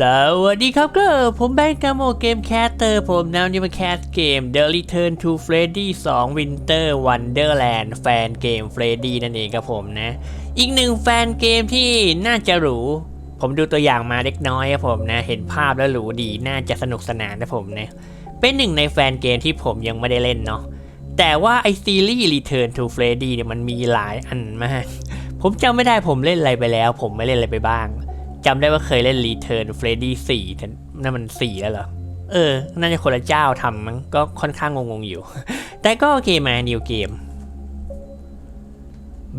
สวัสดีครับก็ผมแบงค์กามโมเกมแคสเตอร์ผมนำนี่มาแคสเกม The Return to Freddy 2 Winter Wonderland แฟนเกม Freddy นั่นเองครับผมนะ อีกหนึ่งแฟนเกมที่น่าจะหรู ผมดูตัวอย่างมาเล็กน้อยครับผมนะ เห็นภาพแล้วหรูดีน่าจะสนุกสนานนะผมนะเป็นหนึ่งในแฟนเกมที่ผมยังไม่ได้เล่นเนาะแต่ว่าไอซีรีส์ Return to Freddy เนี่ยมันมีหลายอันมาก ผมจำไม่ได้ผมเล่นอะไรไปแล้ว ผมไม่เล่นอะไรไปบ้าง จำได้ว่าเคยเล่น Return Freddy 4นั่นมัน4แล้วเหรอ เออ น่าจะคนละเจ้าทำมั้งก็ค่อนข้างงงๆอยู่ แต่ก็โอเคมานิวเกม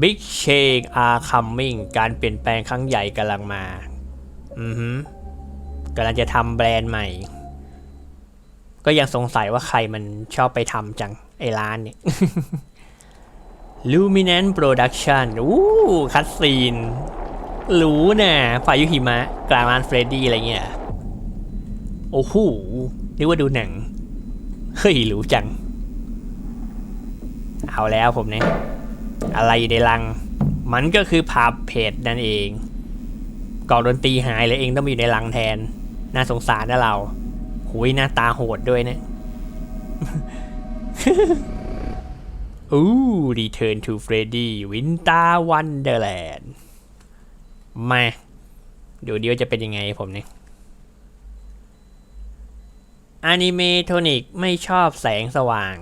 Big Change are coming การเปลี่ยนแปลงครั้งใหญ่กำลังมา อือฮึกำลังจะทำแบรนด์ใหม่ ก็ยังสงสัยว่าใครมันชอบไปทำจัง ไอ้ร้านเนี่ย Luminant Production อู้คัดซีน รู้นะพายุหิมะ กลางร้านเฟรดดี้อะไรเงี้ย โอ้โหนึกว่าดูหนัง เฮ้ยรู้จัง เอาแล้วผมเนี่ย อะไรอยู่ในลัง มันก็คือภาพเพจนั่นเองกล่องดนตรีหายเลยเองต้องมาอยู่ในลังแทน น่าสงสารนะเรา หุยหน้าตาโหดด้วยเนะอู้ Return to Freddy Winter Wonderland มาดูดีว่าจะเป็นยังไงผมเนี่ยอนิเมโทนิกไม่ชอบแสงสว่าง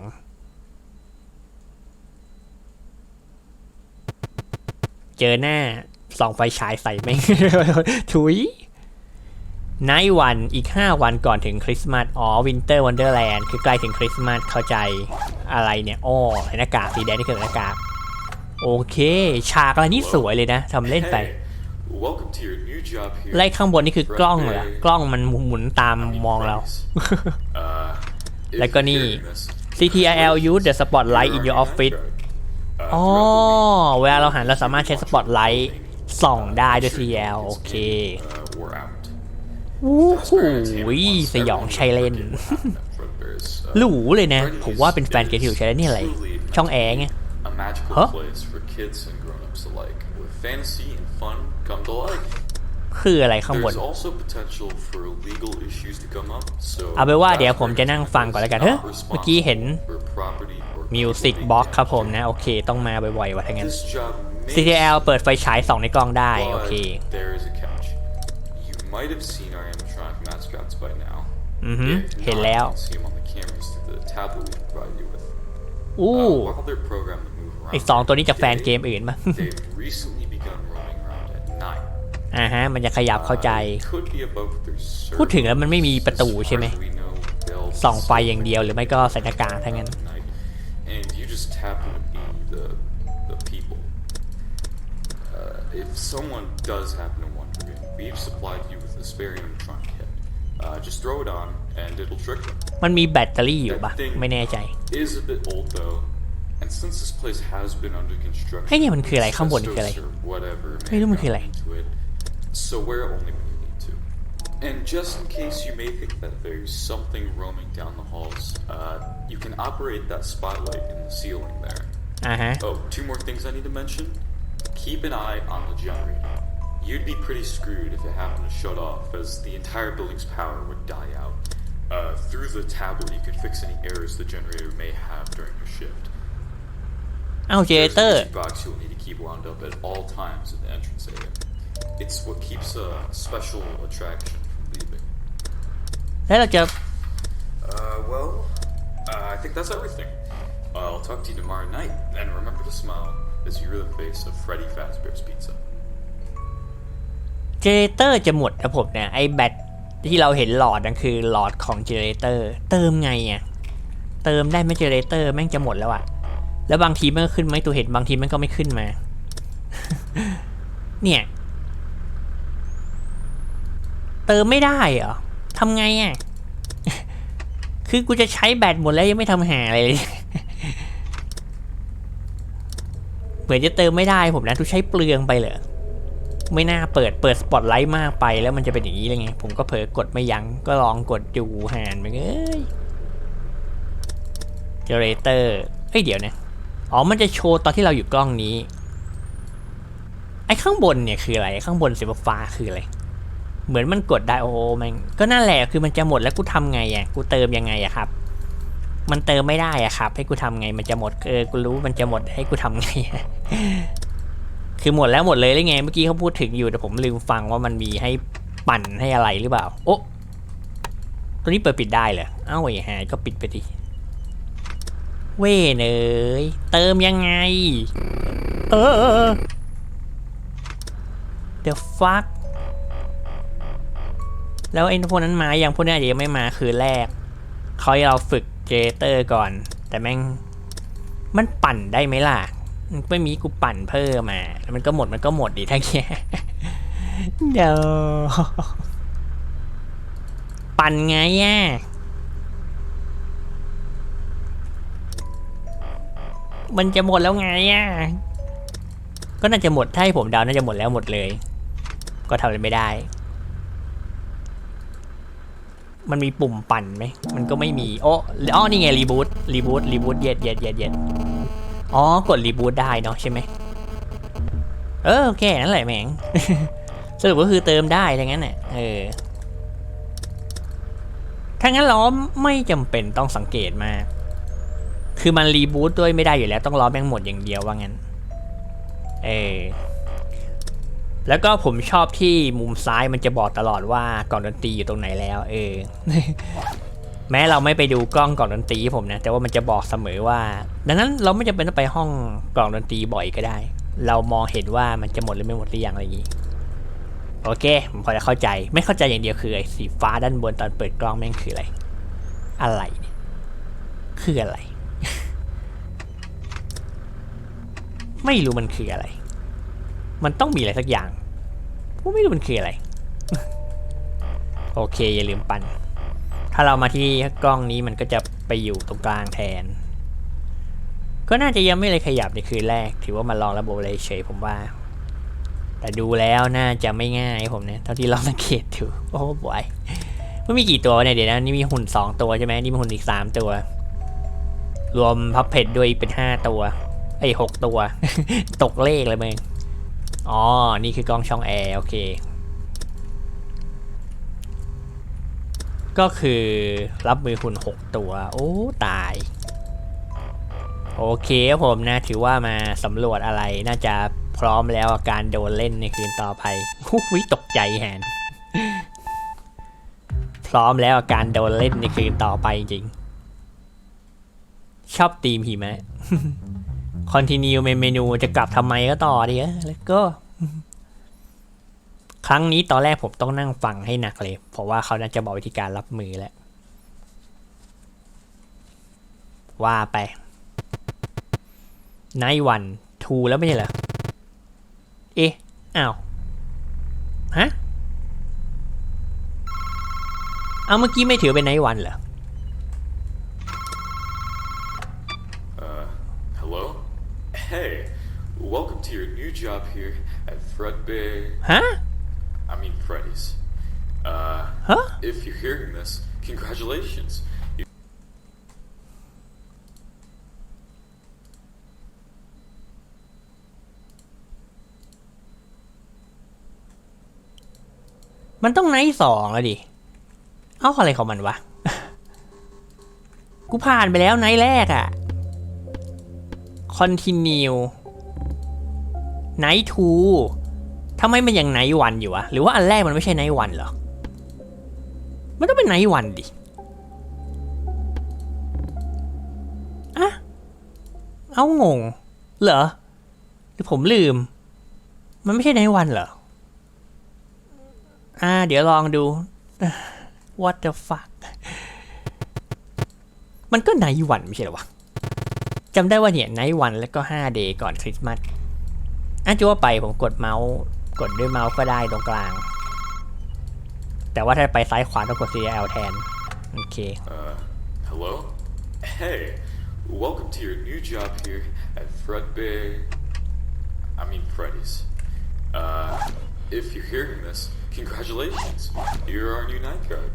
เจอหน้าส่องไฟฉายใส่แม่ถุยไนวันอีก 5 วันก่อนถึงคริสต์มาสอ๋อวินเตอร์วันเดอร์แลนด์คือใกล้ถึงคริสต์มาสเข้าใจอะไรเนี่ยอ้อหน้ากากสีแดงนี่คือหน้ากาก โอเค ฉากอะไรนี่สวยเลยนะทำเล่นไป Hey, welcome to your new job here. ไล่ข้างบนนี่คือกล้องเหรอกล้องมันหมุนตามมองเรา Uh, if แล้วก็ you're นี่ hearing this, CTRL use the spotlight in your Your office handguard. Uh, อ๋อ throughout เวลาเราหันเราสามารถใช้สปอตไลท์ส่องได้ด้วย CL โอเค the week, uh, we're out. โอ้โห Transparency สยอง amongst ชัยเล่น everyone forgiven at Fredbear's, uh, หรูเลยนะ Freddy's ผมว่าเป็นแฟนเกมที่อยู่ใช้ได้นี่อะไร truly ช่องแอร์ไง a magical Huh? place for kids and grown-ups alike, where fantasy and fun come to life. คืออะไรข้างบน There's also potential for legal issues to come up, so เอาไปนว่าเดี๋ยวผมจะนั่งฟังก่อนแล้วกันเฮ้ย not เมื่อกี้เห็น responsible for property or มิวสิก people บ็อก being ครับผม damaged. นะ โอเค ต้องมาบ่อยๆว่ะถ้างั้น This job may CTL เปิดไฟฉายส่องในกล้องได้ But โอเค there is a catch. You might have seen our animatronic mascots by now. อือฮึ If เห็น not, แล้ว you can see them on the cameras through the tablet we provide you with. อู้ Uh, while they're programmed to move ไอ around สองตัวนี้จะแฟน during เก the มอื่นปะ day, they've recently อ่าฮะ มันจะขยับเข้าใจ Uh, could be above their พูดถึงแล้วมันไม่มีประตู servers. ใช่ไหม As far as we know, they'll ส่องไฟอย่างเดียวหรือไม่ก็ใส่หน้ากากทั้งนั้น at night, and you just happen to be the the people. Uh, if someone does happen to wander in, we've supplied you with a spare animatronic head. Uh, just throw it on, and it'll trick them. มันมีแบตเตอรี่อยู่ปะไม่แน่ใจ Is a bit old though, and since this place has been under construction, เฮ้ยเนี่ยมันคืออะไรข้างบนนี่คืออะไร asbestos or whatever ไม่รู้มันคืออะไร so wear it only when you need to. And just in case you may think that there's something roaming down the halls, uh, you can operate that spotlight in the ceiling there. อ่าฮะ Oh, two more things I need to mention. Keep an eye on the generator. You'd be pretty screwed if it happened to shut off, as the entire building's power would die out. Uh, through the tablet, you could fix any errors the generator may have during your shift. เอ้าเจเน There's เตอ a ร์ music box you'll need to keep wound up at all times in the entrance area. It's what keeps a special attraction from leaving. แล้วเราจะ Uh, well, uh, I think that's everything. Uh, I'll talk to you tomorrow night, and remember to smile as you rear the face of Freddy Fazbear's Pizza. เจเนเตอร์จะหมดนะผมเนี่ยไอแบตที่เราเห็นหลอดนั่นคือหลอดของเจเนเรเตอร์เติมไงอะเติมได้ไหมเจเนเรเตอร์แม่งจะหมดแล้วอะแล้วบางทีมันก็ขึ้นไหมตัวเห็นบางทีมันก็ไม่ขึ้นมา เนี่ย เติมไม่ได้เหรอทำไงอะ คือกูจะใช้แบตหมดแล้วยังไม่ทำหาอะไรเลย เหมือนจะเติมไม่ได้ผมนะทุกใช้เปลืองไปเหรอไม่น่าเปิดเปิดสปอตไลท์มากไปแล้วมันจะเป็นอย่างนี้เลยไง ผมก็เผลอกดไม่ยัง้งก็ลองกดดูหานไปเอ้ยเจเรเตอร์เฮ้ยเดี๋ยวนะอ๋อมันจะโชว์ตอนที่เราอยู่กล้องนี้ ไอ้ข้างบนเนี่ยคืออะไร ข้างบนสีฟ้าคืออะไร เหมือนมันกดได้โอ้มันก็นั่นแหละคือมันจะหมดแล้วกูทำไงอะกูเติมยังไงอะครับ มันเติมไม่ได้อะครับ ให้กูทำไงมันจะหมดเออกูรู้มันจะหมดให้กูทำไงคือหมดแล้วหมดเลยหรือไงเมื่อกี้เขาพูดถึงอยู่แต่ผมลืมฟังว่ามันมีให้ปั่นให้อะไรหรือเปล่า โอ้ตัวนี้เปิดปิดได้เหรอเอ้าไอ้หายก็ปิดไปดิเว้เนยเติมยังไง เออเออเออ The fuck แล้วไอ้พวกนั้นมาอย่างพวกนี้อาจจะยังไม่มาคืนแรกเขาให้เราฝึกเจเตอร์ก่อน แต่แม่งมันปั่นได้ไหมล่ะไม่มีกูปั่นเพิ่มมาแล้วมันก็หมดมันก็หมดดิทั้งแค่เดี๋ยวปั่นไงอะมันจะหมดแล้วไงอะก็น่าจะหมดถ้าให้ผมเดาน่าจะหมดแล้วหมดเลย ก็ทำอะไรไม่ได้ มันมีปุ่มปั่นไหม มันก็ไม่มี โอ้อ๋อนี่ไงรีบูต รีบูต รีบูต เย็ดเย็ดเย็ดเย็ดอ๋อ กดรีบูตได้เนาะใช่ไหม เออ โอเค นั่นแหละแม่งสรุปก็คือเติมได้ทั้งนั้นน่ะเออ ถ้างั้นเราไม่จำเป็นต้องสังเกตมาก คือมันรีบูตด้วยไม่ได้อยู่แล้ว ต้องรอแม่งหมดอย่างเดียวว่างั้น เออ แล้วก็ผมชอบที่มุมซ้ายมันจะบอกตลอดว่ากล่องดนตรีอยู่ตรงไหนแล้ว เออ แม้เราไม่ไปดูกล้องกล่องดนตรีผมนะ แต่ว่ามันจะบอกเสมอว่า ดังนั้นเราไม่จำเป็นต้องไปห้องกล่องดนตรีบ่อยก็ได้ เรามองเห็นว่ามันจะหมดหรือไม่หมดหรือยังอะไรอย่างนี้ โอเค ผมพอจะเข้าใจ ไม่เข้าใจอย่างเดียวคือไอ้สีฟ้าด้านบนตอนเปิดกล้องแม่งคืออะไร อะไรเนี่ยคืออะไร ไม่รู้มันคืออะไร มันต้องมีอะไรสักอย่างผมไม่รู้มันคืออะไร โอเค อย่าลืมปั่น ถ้าเรามาที่กล้องนี้มันก็จะไปอยู่ตรงกลางแทน ก็น่าจะยังไม่เลยขยับในคืนแรก ถือว่ามาลองระบบเลยเฉยผมว่า แต่ดูแล้วน่าจะไม่ง่ายผมเนี่ยเท่าที่ลองสังเกตดูโอ้บอยมันมีกี่ตัวเนี่ยเดี๋ยวนะนี่มีหุ่นสองตัวใช่ไหมนี่มีหุ่นอีกสามตัว รวมพับเพจด้วยเป็นห้าตัวไอ้หกตัว ตกเลขเลยมึง อ๋อ นี่คือกล้องช่องแอร์โอเค ก็คือรับมือหุ่น 6 ตัว โอ้ ตาย โอเคครับผมนะ ถือว่ามาสำรวจอะไรน่าจะพร้อมแล้วการโดนเล่นในคืนต่อไปหุยตกใจแฮนพร้อมแล้วกับการโดนเล่นในคืนต่อไปจริง ชอบตีมหิมะ คอนติเนียเมนูจะกลับทำไมก็ต่อดีแล้วก็ ครั้งนี้ตอนแรกผมต้องนั่งฟังให้หนักเลย เพราะว่าเขาน่าจะบอกวิธีการรับมือแล้ว ว่าไปไนวันทูแล้วไม่ใช่เหรอ เอ๊ะ อ้าว ฮะ เอาเมื่อกี้ไม่ถือเป็นไนวันเหรอ Uh, hello? Hey, welcome to your new job here at Fredbear. ฮะ I mean, Freddy's. Uh, ฮะ if you're hearing this, congratulations. You มันต้องไนท์สองแล้วดิ เอ้าอะไรของมันวะ กูผ่านไปแล้วไนท์แรกอะ continue ไนท์ทูทำไมมันยังไนท์วันอยู่วะ หรือว่าอันแรกมันไม่ใช่ไนท์วันเหรอ มันต้องเป็นไนท์วันดิอะเอางง เหรอ หรือผมลืม มันไม่ใช่ไนท์วันเหรอ อ่า เดี๋ยวลองดู what the fuck มันก็ไนท์วันไม่ใช่หรอวะจำได้ว่าเนี่ยไนท์วันแล้วก็ 5 day ก่อนคริสต์มาส อะจะว่าไปผมกดเมาส์กดด้วยเมาส์ก็ได้ตรงกลาง แต่ว่าถ้าไปซ้ายขวาต้องกด CL แทน โอเค Uh, hello? Hey, welcome to your new job here at Fredbear. I mean, Freddy's. Uh, if you're hearing this, congratulations. You're our new night guard.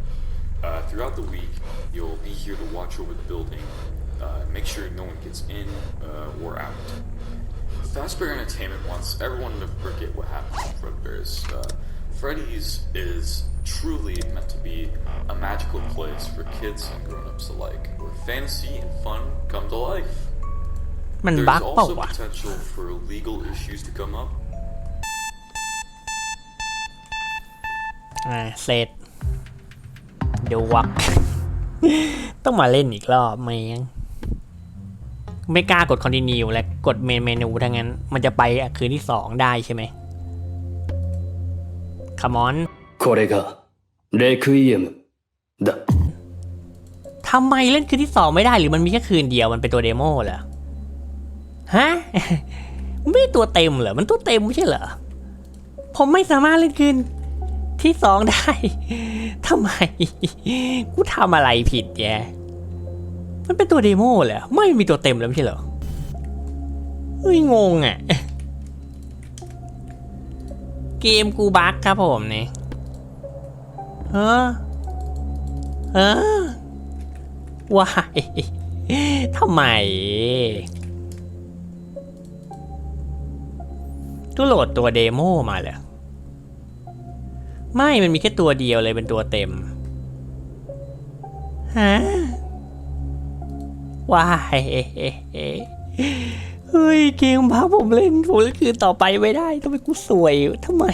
Uh, throughout the week, you'll be here to watch over the building, uh, make sure no one gets in uh, or out. Fazbear Entertainment wants everyone to forget what happened in Fredbear's uh, Freddy's is truly meant to be a magical place for kids and grown-ups alike, where fantasy and fun come to life. มัน There's บั๊กเปล่า also วะ potential for legal issues to come up. อ่าเสร็จเดี๋ยววัก ต้องมาเล่นอีกรอบไหมง ไม่กล้ากด continue และกดเมนเมนูทั้งนั้น มันจะไปคืนที่สองได้ใช่ไหม Come on これがレクイエムだ ทำไมเล่นคืนที่สองไม่ได้หรือมันมีแค่คืนเดียวมันเป็นตัวเดโมเหรอ ฮะ ไม่ตัวเต็มเหรอ มันตัวเต็มไม่ใช่เหรอ ผมไม่สามารถเล่นคืนที่สองได้ ทำไม กูทำอะไรผิดแย มันเป็นตัวเดโมเหรอไม่มีตัวเต็มแล้วไม่ใช่เหรอเฮ้ยงงอะ เกมกูบั๊กครับผมเนี่ยเออเออวายทำไมตัวโหลดตัวเดโมมาเหรอไม่มันมีแค่ตัวเดียวเลยเป็นตัวเต็มฮะ ว้ายเฮ้ยเกมพาผมเล่นผมเล่นคืนต่อไปไม่ได้ทำไมกูสวยทำไม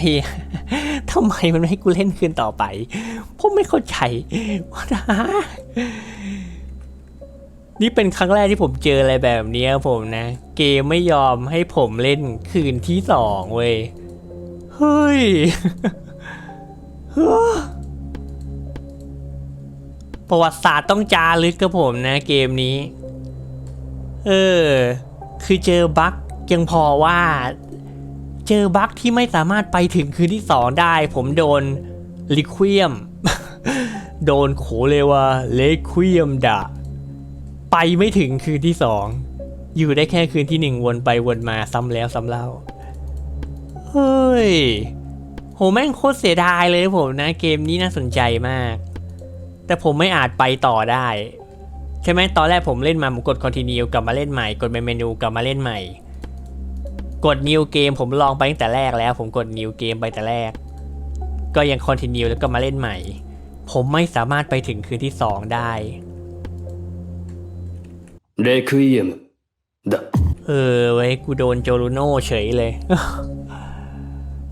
ทำไมมันไม่ให้กูเล่นคืนต่อไปผมไม่เข้าใจว่าฮะนี่เป็นครั้งแรกที่ผมเจออะไรแบบนี้ผมนะ เกมไม่ยอมให้ผมเล่นคืนที่สองเว้ยเฮ้ยประวัติศาสตร์ต้องจารึกกับผมนะเกมนี้ เออ คือเจอบั๊กยังพอว่า เจอบั๊กที่ไม่สามารถไปถึงคืนที่สองได้ ผมโดนลิควียม โดนโขเลยว่าเลควียมด่าไปไม่ถึงคืนที่สอง อยู่ได้แค่คืนที่หนึ่งวนไปวนมาซ้ำแล้วซ้ำเล่า เฮ้ย โหแม่งโคตรเสียดายเลยผมนะ เกมนี้น่าสนใจมาก แต่ผมไม่อาจไปต่อได้ ใช่ไหมตอนแรกผมเล่นมาผมกด continue กลับมาเล่นใหม่ กดไปเมนูกลับมาเล่นใหม่ กด new game ผมลองไปตั้งแต่แรกแล้ว ผมกด new game ไปแต่แรก ก็ยัง continue แล้วก็มาเล่นใหม่ ผมไม่สามารถไปถึงคืนที่ 2 ได้เรควีเอมเออเว้ยกูโดนโจลูโน่เฉยเลย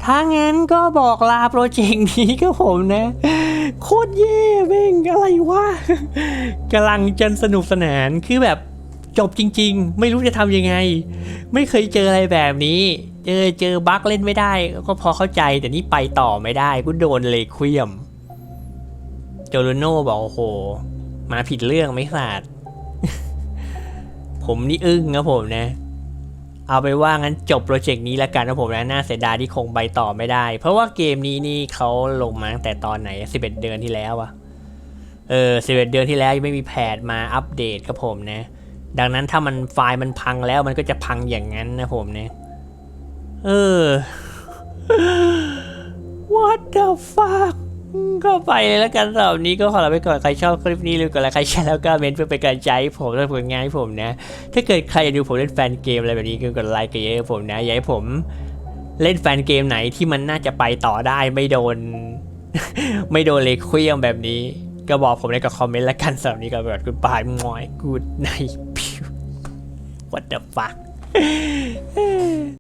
ถ้างั้นก็บอกลาโปรเจกต์นี้กับผมนะ โคตรเย่แม่งอะไรวะกำลังจะสนุกสนานคือแบบจบจริง ๆ ไม่รู้จะทำยังไง ไม่เคยเจออะไรแบบนี้ เจอเจอบั๊กเล่นไม่ได้ ก็พอเข้าใจแต่นี่ไปต่อไม่ได้กูโดนเลยเควียมโจลูโน่บอกโอ้โห มาผิดเรื่องไม่สาดผมนี่อึ้งนะผมนะ เอาไปว่างั้นจบโปรเจกต์นี้แล้วกันนะผมนะน่าเสียดายที่คงไปต่อไม่ได้ เพราะว่าเกมนี้นี่เขาลงมาตั้งแต่ตอนไหน 11 เดือนที่แล้วอะเออ11 เดือนที่แล้วยังไม่มีแพทมาอัปเดตครับผมนะ ดังนั้นถ้ามันไฟล์มันพังแล้วมันก็จะพังอย่างนั้นนะผมนะเออ What the fuck ก็ไปเลยแล้วกันสำหรับนี้ก็ขอลาไปก่อนใครชอบคลิปนี้หรือกดไลค์ใครแชร์แล้วก็เมนต์เพื่อเป็นกำลังใจให้ผมและผลงานให้ผมนะ ถ้าเกิดใครอยากดูผมเล่นแฟนเกมอะไรแบบนี้ก็กดไลค์กันเยอะๆผมนะอยากให้ผมเล่นแฟนเกมไหนที่มันน่าจะไปต่อได้ไม่โดน ไม่โดนเลควียมแบบนี้ ก็บอกผมในกับคอมเมนต์แล้วกันสำหรับนี้ก็แบบกูบายมอยกูดไนพิว what the fuck